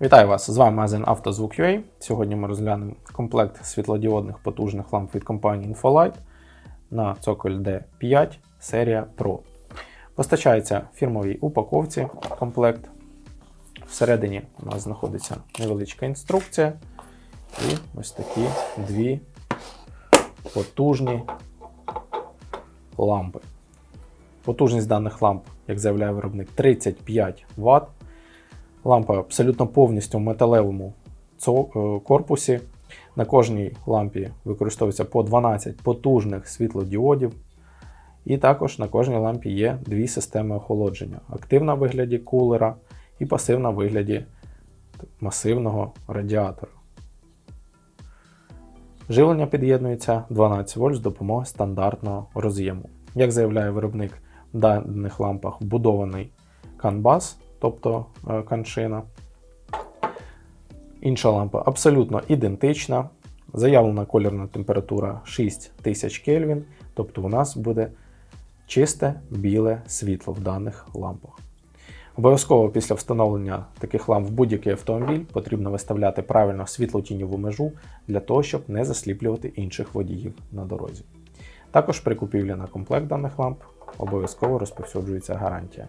Вітаю вас! З вами магазин «Автозвук.UA». Сьогодні ми розглянемо комплект світлодіодних потужних ламп від компанії Infolight на цоколь D5 серія Pro. Постачається в фірмовій упаковці комплект. Всередині у нас знаходиться невеличка інструкція і ось такі дві потужні лампи. Потужність даних ламп, як заявляє виробник, 35 Вт. Лампа абсолютно повністю в металевому е, корпусі. На кожній лампі використовується по 12 потужних світлодіодів. І також на кожній лампі є дві системи охолодження: активна в вигляді кулера і пасивна в вигляді масивного радіатора. Живлення під'єднується 12 вольт з допомогою стандартного роз'єму. Як заявляє виробник, в даних лампах вбудований CAN-BUS, тобто е, каншина. Інша лампа абсолютно ідентична. Заявлена кольорна температура 6000 Кельвін, тобто у нас буде чисте біле світло в даних лампах. Обов'язково після встановлення таких ламп в будь-який автомобіль потрібно виставляти правильно світлотіньову межу для того, щоб не засліплювати інших водіїв на дорозі. Також при купівлі на комплект даних ламп обов'язково розповсюджується гарантія.